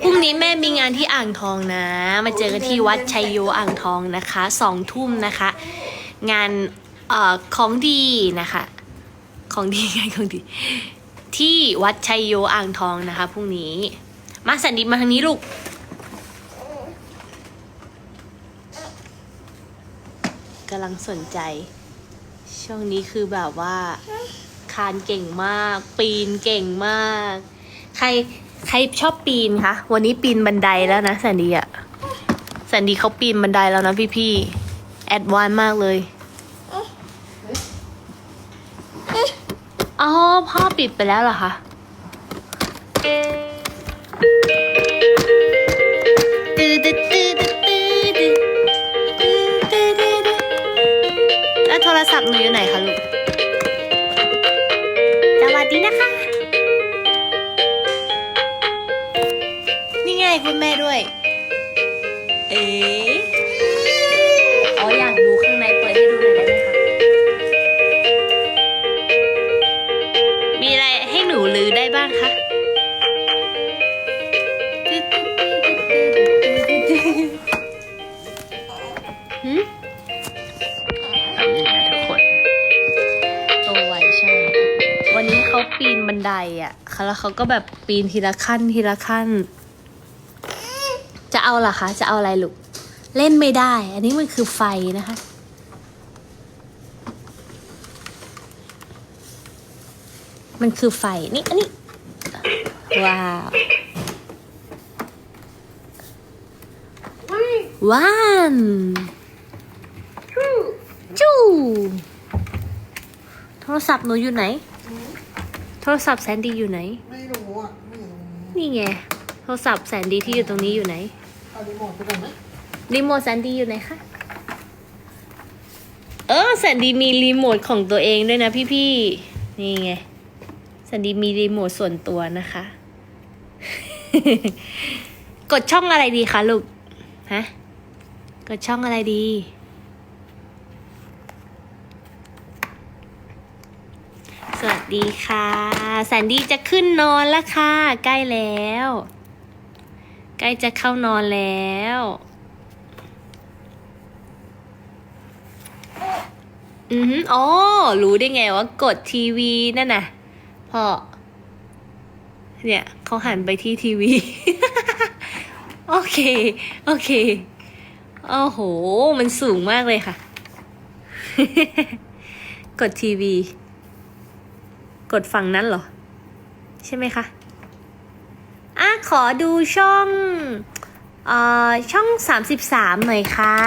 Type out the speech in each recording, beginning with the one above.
พรุ่งนี้แม่มีงานที่อ่างทองนะ มาเจอกันที่วัดชัยโยอ่างทองนะคะสองทุ่มนะคะ งานเอ่อของดีนะคะ ของดีงานของดี ที่วัดชัยโยอ่างทองนะคะพรุ่งนี้ มาสันดีมาทางนี้ลูกกำลังสนใจ ช่วงนี้คือแบบว่าคานเก่งมาก ปีนเก่งมาก ใคร ใครชอบปีนคะ วันนี้ปีนบันไดแล้วนะแสนดีอะแสนดีเขาปีนบันไดแล้วนะพี่พี่แอดวานมากเลย อ๋อ พ่อปิดไปแล้วเหรอคะแล้วโทรศัพท์หนูอยู่ไหนคะลูก นี่ไงคุณแม่ด้วย เอ๊ะอ๋ออยากดูข้างในเปิดให้ดูหน่อยได้ไหมคะ มีอะไรให้หนูลือได้บ้างคะ หืมแป๊บนึงนะทุกคน โตไวใช่ วันนี้เขาปีนบันไดอะ แล้วเขาก็แบบปีนทีละขั้นทีละขั้นจะ เอาล่ะคะจะเอาอะไรลูกเล่นไม่ได้ อันนี้มันคือไฟนะคะ มันคือไฟนี่อันนี้ว้าวว้านจูโทรศัพท์หนูอยู่ไหน โทรศัพท์แซนดี้อยู่ไหน ไม่รู้อะไม่รู้นี่ไง โทรศัพท์แซนดี้ที่อยู่ตรงนี้อยู่ไหน เอารีโมทไปก่อนไหมรีโมทแซนดี้อยู่ไหนคะ เออแซนดี้มีรีโมทของตัวเองด้วยนะพี่ๆ นี่ไงแซนดี้มีรีโมทส่วนตัวนะคะ กดช่องอะไรดีคะลูก ฮะ กดช่องอะไรดี สวัสดีค่ะ แซนดี้จะขึ้นนอนแล้วค่ะ ใกล้แล้ว ใกล้จะเข้านอนแล้วอือหืออ๋อ รู้ได้ไงว่ากดทีวีนั่นน่ะพ่อเนี่ยเขาหันไปที่ทีวี โอเค โอเค โอ้โห มันสูงมากเลยค่ะ กดทีวี กดฝั่งนั้นเหรอ ใช่ไหมคะ อะขอดูช่องเอ่อช่องสามสิบสามหน่อยค่ะ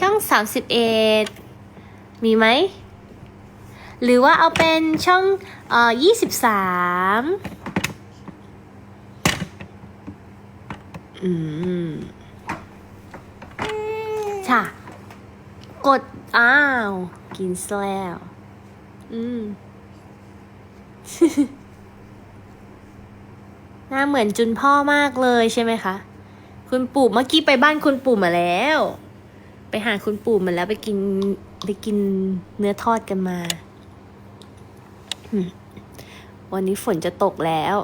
ช่องสามสิบเอ็ดมีไหม หรือว่าเอาเป็นช่องเอ่อยี่สิบสามอืมค่ะ กด อ้าว กินซะแล้ว อืม หน้าเหมือนจุนพ่อมากเลยใช่ไหมคะ คุณปู่เมื่อกี้ไปบ้านคุณปู่มาแล้ว ไปหาคุณปู่มาแล้วไปกินไปกินเนื้อทอดกันมา วันนี้ฝนจะตกแล้ว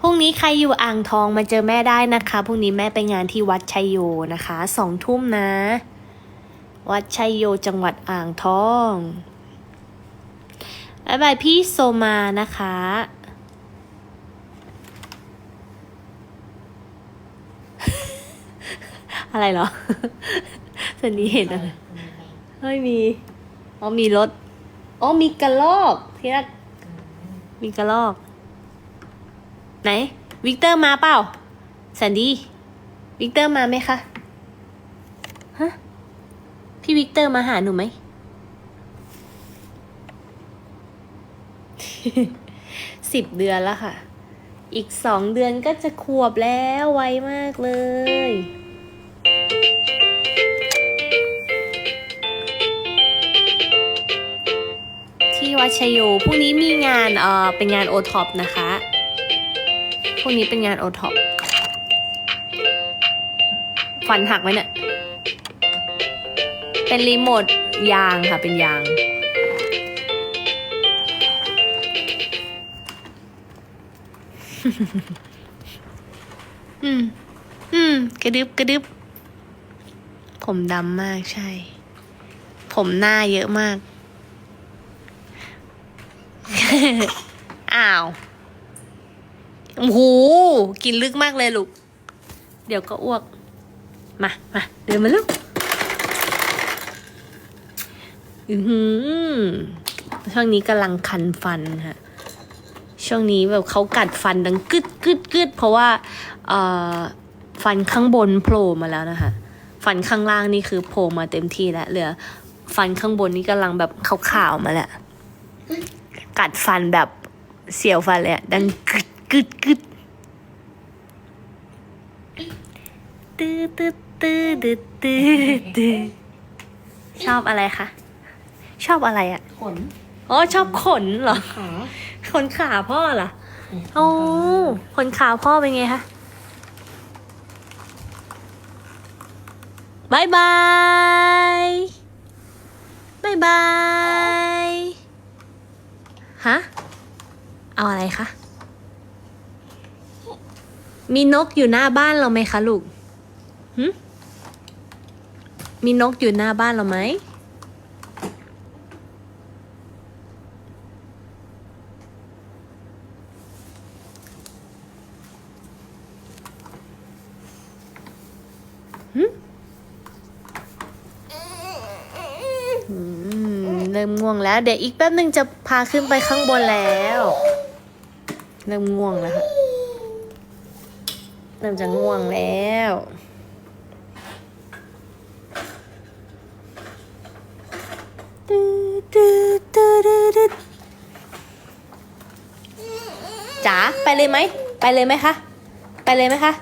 พรุ่งนี้ใครอยู่อ่างทองมาเจอแม่ได้นะคะ พรุ่งนี้แม่ไปงานที่วัดชัยโยนะคะ สองทุ่มนะ วัดชัยโยจังหวัดอ่างทอง บายบายพี่โซมานะคะ อะไรเหรอสันนี้เห็นอะไรไม่มี อ๋อมีรถ อ๋อมีกระลอกที่รักมีกระลอก ไหน วิกเตอร์มาเปล่าแซนดี้วิกเตอร์มาไหมคะ ฮะ พี่วิกเตอร์มาหาหนูไหม สิบเดือนแล้วค่ะ อีกสองเดือนก็จะขวบแล้วไวมากเลย ที่วัชยโยพรุ่งนี้มีงานเอ่อเป็นงานโอท็อปนะคะพรุ่งนี้เป็นงานโอท็อปฟันหักไหมเนี่ย เป็นรีโมทยางค่ะ เป็นยาง อืม อืม กระดึบกระดึบ ผมดำมากใช่ ผมหน้าเยอะมาก อ้าวโอ้โหกินลึกมากเลยลูก เดี๋ยวก็อ้วก มา มา เดินมาลูกอือหือช่วงนี้กำลังคันฟันฮะ ช่วงนี้แบบเขากัดฟันดังกึดกึดกึดเพราะว่าเอ่อฟันข้างบนโผล่มาแล้วนะคะ ฟันข้างล่างนี่คือโผล่มาเต็มที่แล้วเหลือ ฟันข้างบนนี่กำลังแบบขาวๆมาแล้วกัดฟันแบบเสียวฟันเลยอะดังกึดกึดกึดตื้อตื้อตื้อตื้อตื้อตื้อชอบอะไรคะชอบอะไรอะขนอ๋อชอบขนเหรอ ขาขนขาพ่อเหรอโอ้ขนขาพ่อเป็นไงคะบายบายบายบายฮะ เอาอะไรคะ มีนกอยู่หน้าบ้านเราไหมคะลูกหึมีนกอยู่หน้าบ้านเราไหม อืม เริ่มง่วงแล้ว เดี๋ยวอีกแป๊บหนึ่งจะพาขึ้นไปข้างบนแล้ว เริ่มง่วงแล้วค่ะเริ่มจะง่วงแล้วจ๋าไปเลยไหม ไปเลยไหมคะ ไปเลยไหมคะ